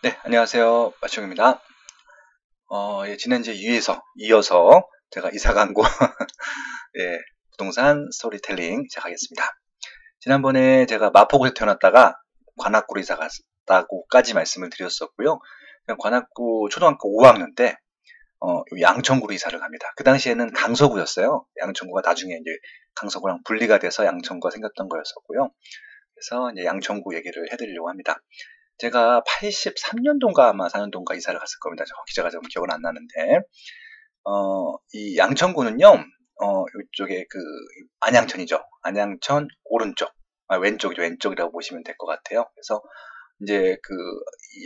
네, 안녕하세요. 마청입니다. 어, 예, 지난주에 이어서, 이어서 제가 이사 간 곳, 예, 부동산 스토리텔링 시작하겠습니다. 지난번에 제가 마포구에 태어났다가 관악구로 이사 갔다고까지 말씀을 드렸었고요. 관악구 초등학교 5학년 때, 어, 양천구로 이사를 갑니다. 그 당시에는 강서구였어요. 양천구가 나중에 이제 강서구랑 분리가 돼서 양천구가 생겼던 거였었고요. 그래서 이제 양천구 얘기를 해드리려고 합니다. 제가 83년도인가 아마 4년도인가 이사를 갔을 겁니다. 기자가 좀 기억은 안 나는데, 어, 이 양천구는요, 어, 이쪽에 그, 안양천이죠. 안양천 오른쪽, 아, 왼쪽이죠. 왼쪽이라고 보시면 될 것 같아요. 그래서 이제 그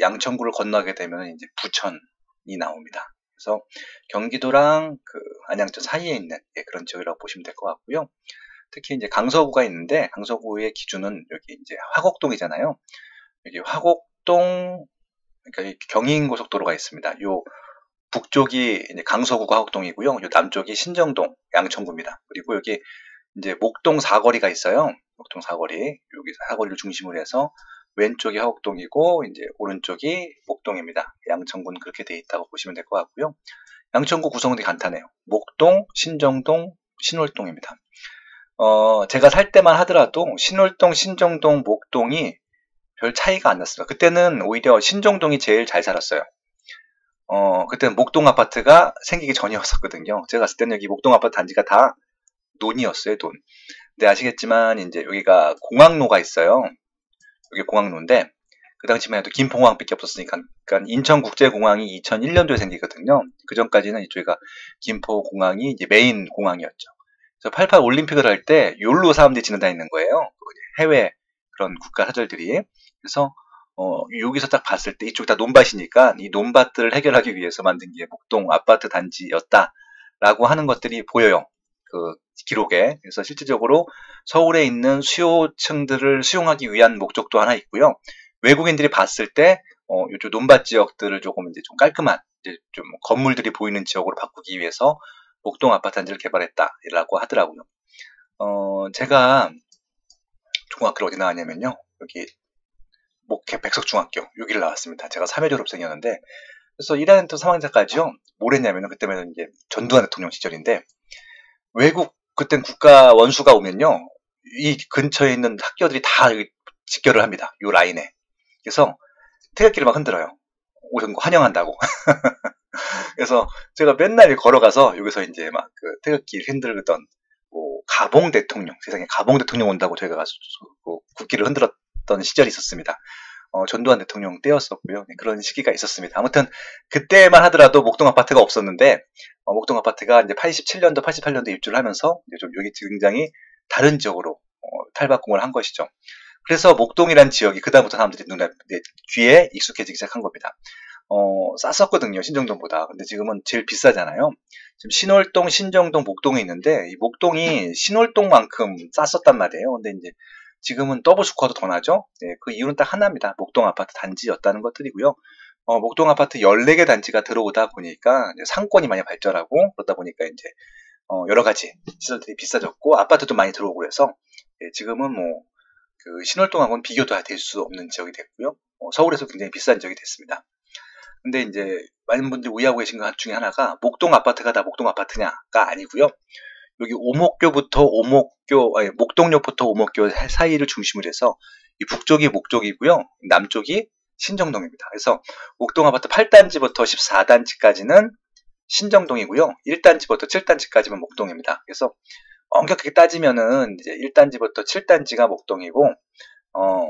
양천구를 건너게 되면 이제 부천이 나옵니다. 그래서 경기도랑 그 안양천 사이에 있는 예, 그런 지역이라고 보시면 될 것 같고요. 특히 이제 강서구가 있는데 강서구의 기준은 여기 이제 화곡동이잖아요. 여기 화곡동 그러니까 경인 고속도로가 있습니다. 요 북쪽이 이제 강서구가 화곡동이고요. 요 남쪽이 신정동 양천구입니다. 그리고 여기 이제 목동 사거리가 있어요. 목동 사거리 여기 사거리를 중심으로 해서 왼쪽이 화곡동이고 이제 오른쪽이 목동입니다. 양천구는 그렇게 돼 있다고 보시면 될 것 같고요. 양천구 구성원이 간단해요. 목동, 신정동, 신월동입니다. 어, 제가 살 때만 하더라도 신월동, 신정동, 목동이 별 차이가 안 났습니다. 그때는 오히려 신정동이 제일 잘 살았어요. 어, 그때는 목동 아파트가 생기기 전이었었거든요. 제가 갔을 때는 여기 목동 아파트 단지가 다 논이었어요, 돈. 근데 아시겠지만, 이제 여기가 공항로가 있어요. 여기 공항로인데, 그 당시만 해도 김포공항밖에 없었으니까, 그러니까 인천국제공항이 2001년도에 생기거든요. 그 전까지는 이쪽가 김포공항이 이제 메인 공항이었죠. 그래서 88 올림픽을 할 때, 욜로 사람들이 지나다니는 거예요. 해외 그런 국가 사절들이. 그래서 어, 여기서 딱 봤을 때 이쪽 다 논밭이니까 이 논밭들을 해결하기 위해서 만든 게 목동 아파트 단지였다라고 하는 것들이 보여요. 그 기록에. 그래서 실질적으로 서울에 있는 수요층들을 수용하기 위한 목적도 하나 있고요. 외국인들이 봤을 때 어, 이쪽 논밭 지역들을 조금 이제 좀 깔끔한 이제 좀 건물들이 보이는 지역으로 바꾸기 위해서 목동 아파트 단지를 개발했다라고 하더라고요. 어, 제가 중학교를 어디 나왔냐면요. 여기 목회 백석중학교 여기를 나왔습니다. 제가 3회 졸업생이었는데 그래서 1학년부터 3학년까지요. 뭘 했냐면 그때면 이제 전두환 대통령 시절인데 외국 그땐 국가 원수가 오면요. 이 근처에 있는 학교들이 다 직결을 합니다. 이 라인에. 그래서 태극기를 막 흔들어요. 오신 거 환영한다고. 그래서 제가 맨날 걸어가서 여기서 이제 막 그 태극기 흔들던 뭐 가봉 대통령 세상에 가봉 대통령 온다고 저희가 가서 그 국기를 흔들었 던 시절이 있었습니다. 어, 전두환 대통령 때였었고요. 네, 그런 시기가 있었습니다. 아무튼 그때만 하더라도 목동 아파트가 없었는데 어, 목동 아파트가 이제 87년도, 88년도 입주를 하면서 좀 여기 굉장히 다른 지역으로 어, 탈바꿈을 한 것이죠. 그래서 목동이란 지역이 그다음부터 사람들이 눈에 귀에 익숙해지기 시작한 겁니다. 어, 쌌었거든요, 신정동보다. 근데 지금은 제일 비싸잖아요. 지금 신월동, 신정동, 목동에 있는데, 이 목동이 신월동만큼 쌌었단 말이에요. 근데 이제 지금은 더블 스코어도 더 나죠. 네, 그 이유는 딱 하나입니다. 목동 아파트 단지였다는 것들이고요. 어, 목동 아파트 14개 단지가 들어오다 보니까 상권이 많이 발전하고 그러다 보니까 이제 어, 여러 가지 시설들이 비싸졌고 아파트도 많이 들어오고 그래서 예, 지금은 뭐 그 신월동하고는 비교도 될 수 없는 지역이 됐고요. 어, 서울에서 굉장히 비싼 지역이 됐습니다. 근데 이제 많은 분들이 오해하고 계신 것 중에 하나가 목동 아파트가 다 목동 아파트냐가 아니고요. 여기 오목교부터 오목교, 아니, 목동역부터 오목교 사이를 중심으로 해서 이 북쪽이 목쪽이고요. 남쪽이 신정동입니다. 그래서 목동 아파트 8단지부터 14단지까지는 신정동이고요. 1단지부터 7단지까지는 목동입니다. 그래서 엄격하게 따지면은 이제 1단지부터 7단지가 목동이고 어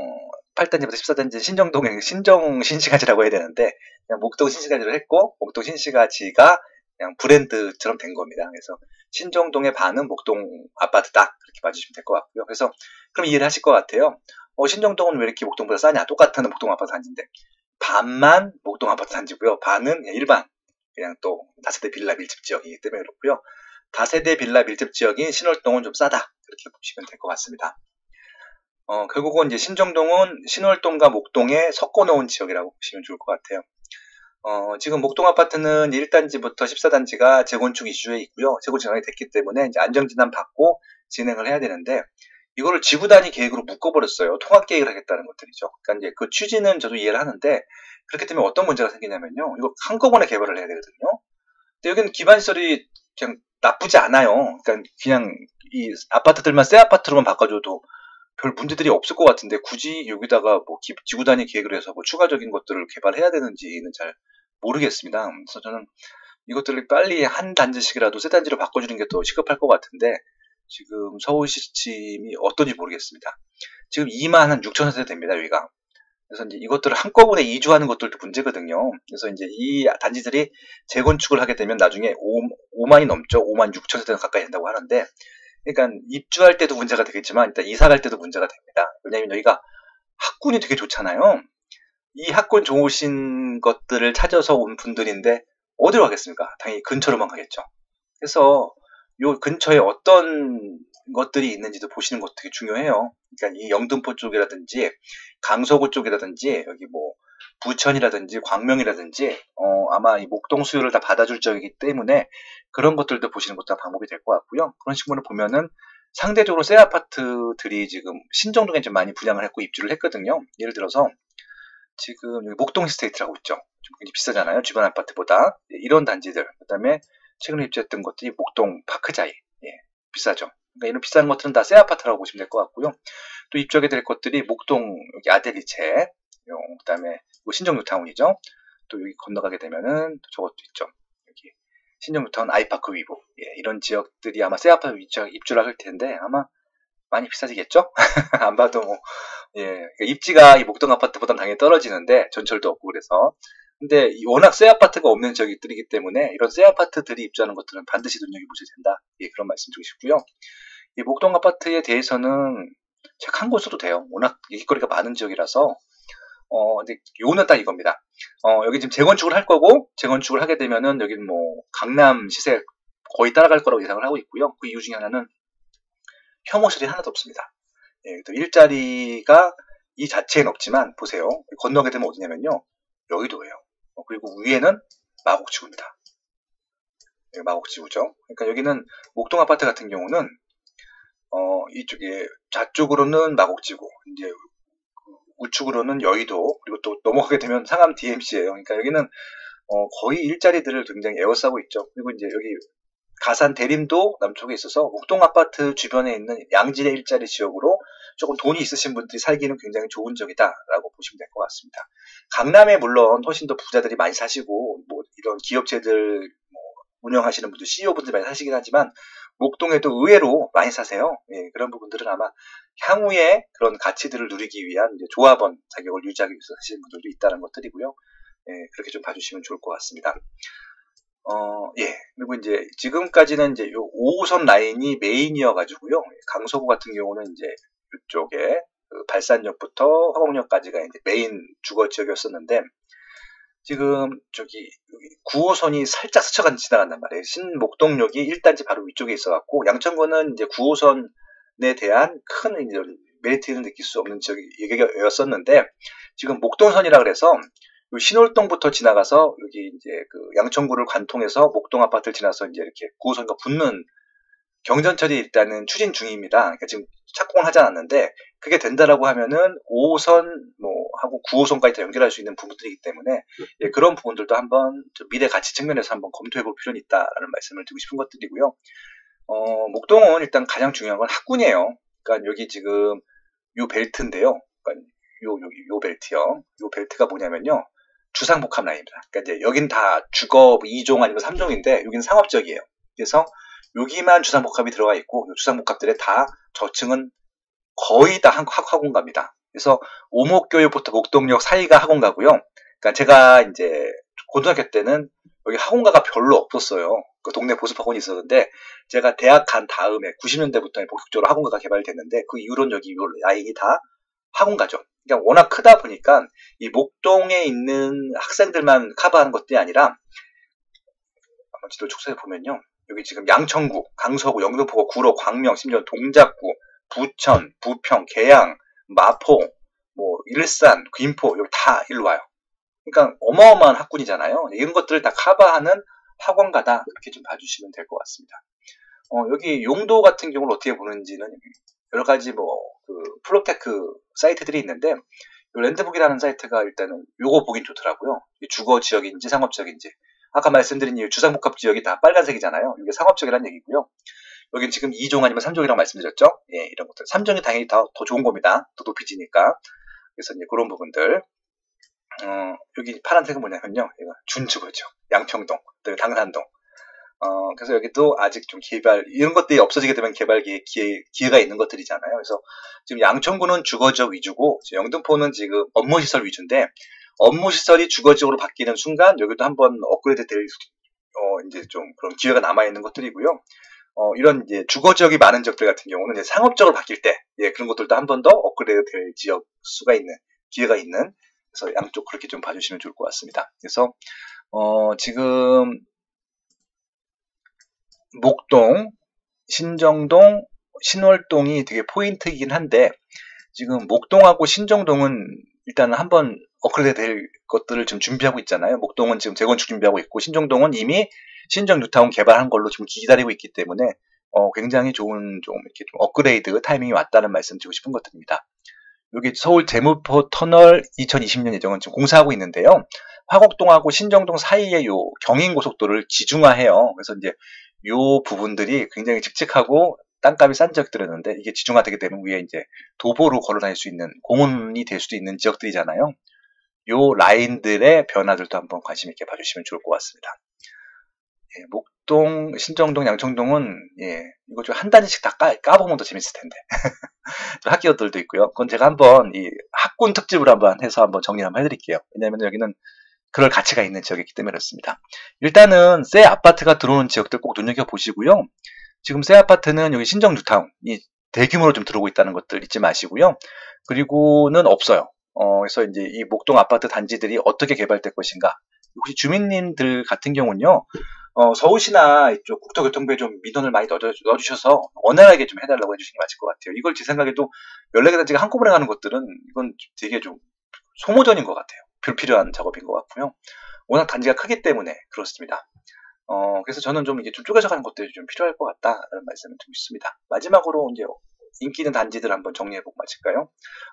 8단지부터 14단지 신정동의 신정 신시가지라고 해야 되는데 그냥 목동 신시가지로 했고 목동 신시가지가 그냥 브랜드처럼 된 겁니다. 그래서 신정동의 반은 목동 아파트다 그렇게 봐주시면 될 것 같고요. 그래서 그럼 이해를 하실 것 같아요. 어, 신정동은 왜 이렇게 목동보다 싸냐? 똑같은 목동 아파트 단지인데 반만 목동 아파트 단지고요. 반은 일반 그냥 또 다세대 빌라 밀집 지역이기 때문에 그렇고요. 다세대 빌라 밀집 지역인 신월동은 좀 싸다 그렇게 보시면 될 것 같습니다. 어, 결국은 이제 신정동은 신월동과 목동에 섞어 놓은 지역이라고 보시면 좋을 것 같아요. 어, 지금 목동 아파트는 1단지부터 14단지가 재건축 이슈에 있고요. 재건축이 됐기 때문에 이제 안정진단 받고 진행을 해야 되는데 이거를 지구 단위 계획으로 묶어버렸어요. 통합 계획을 하겠다는 것들이죠. 그러니까 이제 그 취지는 저도 이해를 하는데 그렇기 때문에 어떤 문제가 생기냐면요. 이거 한꺼번에 개발을 해야 되거든요. 근데 여기는 기반 시설이 그냥 나쁘지 않아요. 그러니까 그냥 이 아파트들만 새 아파트로만 바꿔줘도 별 문제들이 없을 것 같은데 굳이 여기다가 뭐 지구 단위 계획을 해서 뭐 추가적인 것들을 개발해야 되는지는 잘 모르겠습니다. 그래서 저는 이것들을 빨리 한 단지씩이라도 세 단지로 바꿔주는 게 더 시급할 것 같은데 지금 서울 시스템이 어떤지 모르겠습니다. 지금 2만 한 6천 세대 됩니다, 여기가. 그래서 이제 이것들을 한꺼번에 이주하는 것들도 문제거든요. 그래서 이제 이 단지들이 재건축을 하게 되면 나중에 5, 만이 넘죠. 5만 6천 세대 가까이 된다고 하는데, 그러니까 입주할 때도 문제가 되겠지만 일단 이사 갈 때도 문제가 됩니다. 왜냐하면 여기가 학군이 되게 좋잖아요. 이 학군 좋으신 것들을 찾아서 온 분들인데 어디로 가겠습니까? 당연히 근처로만 가겠죠. 그래서 요 근처에 어떤 것들이 있는지도 보시는 것도 되게 중요해요. 그러니까 이 영등포 쪽이라든지 강서구 쪽이라든지 여기 뭐 부천이라든지 광명이라든지 어 아마 이 목동 수요를 다 받아줄 적이기 때문에 그런 것들도 보시는 것도 방법이 될 것 같고요. 그런 식으로 보면은 상대적으로 새 아파트들이 지금 신정동에 좀 많이 분양을 했고 입주를 했거든요. 예를 들어서 지금 목동 스테이트라고 있죠. 좀 굉장히 비싸잖아요. 주변 아파트보다. 예, 이런 단지들. 그 다음에 최근에 입주했던 것들이 목동 파크자이. 예, 비싸죠. 그러니까 이런 비싼 것들은 다 새 아파트라고 보시면 될 것 같고요. 또 입주하게 될 것들이 목동 여기 아델리체, 그 다음에 신정뉴타운이죠. 또 여기 건너가게 되면은 저것도 있죠. 여기 신정뉴타운 아이파크 위브 예, 이런 지역들이 아마 새 아파트 입주를 할 텐데 아마 많이 비싸지겠죠? 안 봐도 뭐, 예, 그러니까 입지가 이 목동 아파트보다 당연히 떨어지는데, 전철도 없고 그래서. 근데 워낙 새 아파트가 없는 지역들이기 때문에 이런 새 아파트들이 입주하는 것들은 반드시 눈여겨보셔야 된다. 예, 그런 말씀 드리고 싶고요. 이 목동 아파트에 대해서는 책 한 권 써도 돼요. 워낙 얘기거리가 많은 지역이라서, 어, 근데 요는 딱 이겁니다. 어, 여기 지금 재건축을 할 거고, 재건축을 하게 되면은 여기는 뭐, 강남 시세 거의 따라갈 거라고 예상을 하고 있고요. 그 이유 중에 하나는 혐오실이 하나도 없습니다. 예, 또 일자리가 이 자체엔 없지만 보세요. 건너게 되면 어디냐면요. 여의도예요. 어, 그리고 위에는 마곡지구입니다. 예, 마곡지구죠. 그러니까 여기는 목동 아파트 같은 경우는 어, 이쪽에 좌쪽으로는 마곡지구, 이제 우측으로는 여의도, 그리고 또 넘어가게 되면 상암 DMC예요. 그러니까 여기는 어, 거의 일자리들을 굉장히 에워싸고 있죠. 그리고 이제 여기 가산 대림도 남쪽에 있어서 목동 아파트 주변에 있는 양질의 일자리 지역으로 조금 돈이 있으신 분들이 살기는 굉장히 좋은 지역이다라고 보시면 될 것 같습니다. 강남에 물론 훨씬 더 부자들이 많이 사시고 뭐 이런 기업체들 뭐 운영하시는 분들, CEO분들 많이 사시긴 하지만 목동에도 의외로 많이 사세요. 예, 그런 부분들은 아마 향후에 그런 가치들을 누리기 위한 조합원 자격을 유지하기 위해서 사시는 분들도 있다는 것들이고요. 예, 그렇게 좀 봐주시면 좋을 것 같습니다. 어, 예. 그리고 이제 지금까지는 이제 요 5호선 라인이 메인이어가지고요. 강서구 같은 경우는 이제 이쪽에 그 발산역부터 화곡역까지가 이제 메인 주거 지역이었었는데 지금 저기 9호선이 살짝 스쳐간 지나간단 말이에요. 신목동역이 1단지 바로 위쪽에 있어갖고 양천구는 이제 9호선에 대한 큰 메리트를 느낄 수 없는 지역이었었는데 지금 목동선이라 그래서 신월동부터 지나가서 여기 이제 그 양천구를 관통해서 목동 아파트를 지나서 이제 이렇게 9호선과 붙는 경전철이 일단은 추진 중입니다. 그러니까 지금 착공을 하지 않았는데 그게 된다라고 하면은 5호선 뭐 하고 9호선까지 다 연결할 수 있는 부분들이기 때문에 예, 그런 부분들도 한번 미래 가치 측면에서 한번 검토해 볼 필요는 있다라는 말씀을 드리고 싶은 것들이고요. 어, 목동은 일단 가장 중요한 건 학군이에요. 그러니까 여기 지금 요 벨트인데요. 그러니까 요, 요, 요 벨트요. 요 벨트가 뭐냐면요. 주상복합 라인입니다. 그러니까 이제 여긴 다 주거 2종 아니면 3종인데 여기는 상업적이에요. 그래서 여기만 주상복합이 들어가 있고 주상복합들의 다 저층은 거의 다 학원가입니다. 그래서 오목교육부터 목동역 사이가 학원가고요. 그러니까 제가 이제 고등학교 때는 여기 학원가가 별로 없었어요. 그 동네 보습학원이 있었는데 제가 대학 간 다음에 90년대부터 본격적으로 학원가가 개발됐는데 그 이후로는 여기 이 라인이 다 학원가죠. 그러니까 워낙 크다 보니까 이 목동에 있는 학생들만 커버하는 것들이 아니라 한번 지도 축소해 보면요. 여기 지금 양천구, 강서구, 영등포구, 구로, 광명, 심지어 동작구, 부천, 부평, 계양, 마포, 뭐 일산, 김포 여기 다 일로 와요. 그러니까 어마어마한 학군이잖아요. 이런 것들을 다 커버하는 학원가다 이렇게 좀 봐주시면 될 것 같습니다. 어, 여기 용도 같은 경우를 어떻게 보는지는 여러 가지 뭐, 그, 플로테크 사이트들이 있는데, 랜드북이라는 사이트가 일단은 요거 보긴 좋더라고요. 주거 지역인지 상업 지역인지. 아까 말씀드린 이 주상복합 지역이 다 빨간색이잖아요. 이게 상업 지역이라는 얘기고요. 여긴 지금 2종 아니면 3종이라고 말씀드렸죠. 예, 이런 것들. 3종이 당연히 더, 더 좋은 겁니다. 더 높이지니까. 그래서 이제 그런 부분들. 어, 여기 파란색은 뭐냐면요. 준주거죠. 양평동, 당산동. 어, 그래서 여기도 아직 좀 개발, 이런 것들이 없어지게 되면 개발 기회, 기회, 기회가 있는 것들이잖아요. 그래서 지금 양천구는 주거지역 위주고, 영등포는 지금 업무시설 위주인데, 업무 시설이 주거지역으로 바뀌는 순간, 여기도 한번 업그레이드 될, 어, 이제 좀 그런 기회가 남아 있는 것들이고요. 어, 이런 이제 주거 지역이 많은 지역들 같은 경우는 이제 상업적으로 바뀔 때, 예, 그런 것들도 한 번 더 업그레이드 될 지역 수가 있는, 기회가 있는, 그래서 양쪽 그렇게 좀 봐주시면 좋을 것 같습니다. 그래서, 어, 지금, 목동, 신정동, 신월동이 되게 포인트이긴 한데, 지금 목동하고 신정동은 일단은 한번 업그레이드 될 것들을 좀 준비하고 있잖아요. 목동은 지금 재건축 준비하고 있고, 신정동은 이미 신정 뉴타운 개발한 걸로 지금 기다리고 있기 때문에 어, 굉장히 좋은 좀 이렇게 좀 업그레이드 타이밍이 왔다는 말씀 드리고 싶은 것들입니다. 여기 서울 재무포 터널 2020년 예정은 지금 공사하고 있는데요. 화곡동하고 신정동 사이에 요 경인 고속도로를 지중화해요. 그래서 이제 요 부분들이 굉장히 칙칙하고 땅값이 싼 지역들이었는데 이게 지중화되게 되면 위에 이제 도보로 걸어 다닐 수 있는 공원이 될 수도 있는 지역들이잖아요. 요 라인들의 변화들도 한번 관심 있게 봐주시면 좋을 것 같습니다. 예, 목동, 신정동, 양청동은 예, 이거 좀 한 단지씩 다 까, 까보면 더 재밌을 텐데. 학기어들도 있고요. 그건 제가 한번 이 학군 특집으로 한번 해서 한번 정리 한번 해드릴게요. 왜냐하면 여기는 그럴 가치가 있는 지역이기 때문에 그렇습니다. 일단은 새 아파트가 들어오는 지역들 꼭 눈여겨 보시고요. 지금 새 아파트는 여기 신정 뉴타운이 대규모로 좀 들어오고 있다는 것들 잊지 마시고요. 그리고는 없어요. 어, 그래서 이제 이 목동 아파트 단지들이 어떻게 개발될 것인가. 혹시 주민님들 같은 경우는요, 어, 서울시나 이쪽 국토교통부에 좀 민원을 많이 넣어, 넣어주셔서 원활하게 좀 해달라고 해주시는 게 맞을 것 같아요. 이걸 제 생각에도 14개 단지가 한꺼번에 가는 것들은 이건 되게 좀 소모전인 것 같아요. 불필요한 작업인 것 같고요. 워낙 단지가 크기 때문에 그렇습니다. 어, 그래서 저는 좀 이게 좀 쪼개져 가는 것들이 좀 필요할 것 같다라는 말씀을 드리고 싶습니다. 마지막으로 이제 인기 있는 단지들 한번 정리해보고 마칠까요?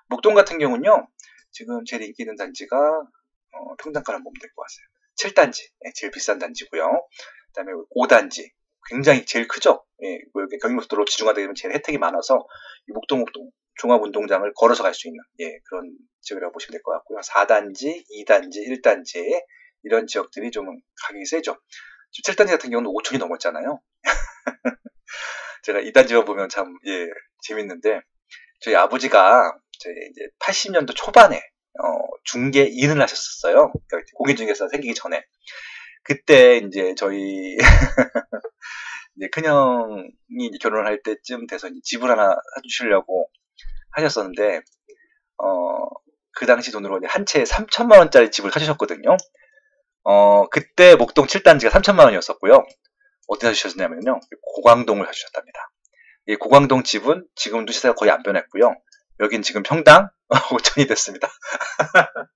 목동 같은 경우는요, 지금 제일 인기 있는 단지가 어, 평당가를 보면 될 것 같아요. 7단지, 예, 제일 비싼 단지고요. 그 다음에 5단지, 굉장히 제일 크죠. 예, 뭐 경인고속도로 지중화되면 제일 혜택이 많아서 이 목동 목동 종합운동장을 걸어서 갈 수 있는 예, 그런 지역이라고 보시면 될 것 같고요. 4단지, 2단지, 1단지 이런 지역들이 좀 가격이 세죠. 7단지 같은 경우는 5천이 넘었잖아요. 제가 2단지만 보면 참 예, 재밌는데 저희 아버지가 저희 이제 80년도 초반에 어, 중개 인을 하셨었어요. 그러니까 공인중개사 생기기 전에. 그때 이제 저희 이제 큰형이 결혼을 할 때쯤 돼서 집을 하나 사주시려고 하셨었는데 어, 그 당시 돈으로 한 채에 3천만 원짜리 집을 사주셨거든요. 어, 그때 목동 7단지가 3천만 원이었었고요. 어디 사주셨냐면요. 고광동을 사주셨답니다. 이 고광동 집은 지금도 시세가 거의 안 변했고요. 여긴 지금 평당 5천이 됐습니다.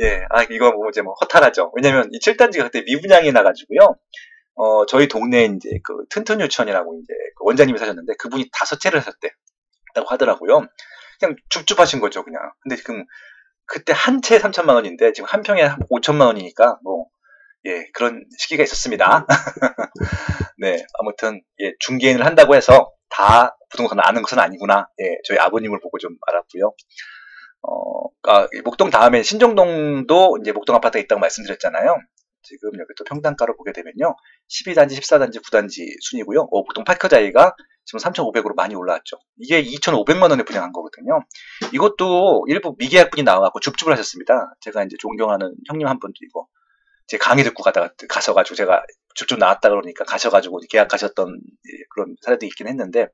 예, 아, 이거 뭐 이제 뭐 허탈하죠. 왜냐면 이 7단지가 그때 미분양이 나가지고요. 어, 저희 동네 이제 그 튼튼 유치원이라고 이제 그 원장님이 사셨는데 그분이 다섯 채를 사셨대요. 라고 하더라고요. 그냥 줍줍하신 거죠, 그냥. 근데 지금 그때 한 채에 3천만 원인데 지금 한 평에 5천만 원이니까 뭐, 예, 그런 시기가 있었습니다. 네, 아무튼, 예, 중개인을 한다고 해서 다 부동산을 아는 것은 아니구나. 예, 저희 아버님을 보고 좀 알았고요. 어, 아, 목동 다음에 신정동도 이제 목동 아파트가 있다고 말씀드렸잖아요. 지금 여기 또 평당가로 보게 되면요. 12단지, 14단지, 9단지 순이고요. 어, 보통 파크자이가 지금 3,500으로 많이 올라왔죠. 이게 2,500만 원에 분양한 거거든요. 이것도 일부 미계약분이 나와갖고 줍줍을 하셨습니다. 제가 이제 존경하는 형님 한 분도 이거 제 강의 듣고 가다가 가셔가지고 제가 줍줍 나왔다 그러니까 가셔가지고 계약하셨던 그런 사례도 있긴 했는데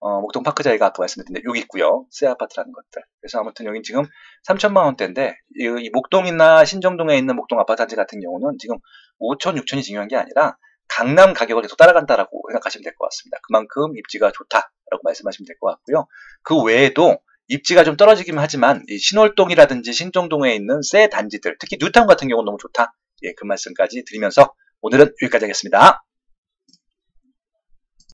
어, 목동 파크자이가 아까 말씀드린 여기 있고요. 새 아파트라는 것들. 그래서 아무튼 여긴 지금 3천만 원대인데 이, 이, 목동이나 신정동에 있는 목동 아파트 단지 같은 경우는 지금 5천, 6천이 중요한 게 아니라 강남 가격을 계속 따라간다라고 생각하시면 될 것 같습니다. 그만큼 입지가 좋다라고 말씀하시면 될 것 같고요. 그 외에도 입지가 좀 떨어지긴 하지만 이 신월동이라든지 신정동에 있는 새 단지들, 특히 뉴타운 같은 경우는 너무 좋다. 예, 그 말씀까지 드리면서 오늘은 여기까지 하겠습니다.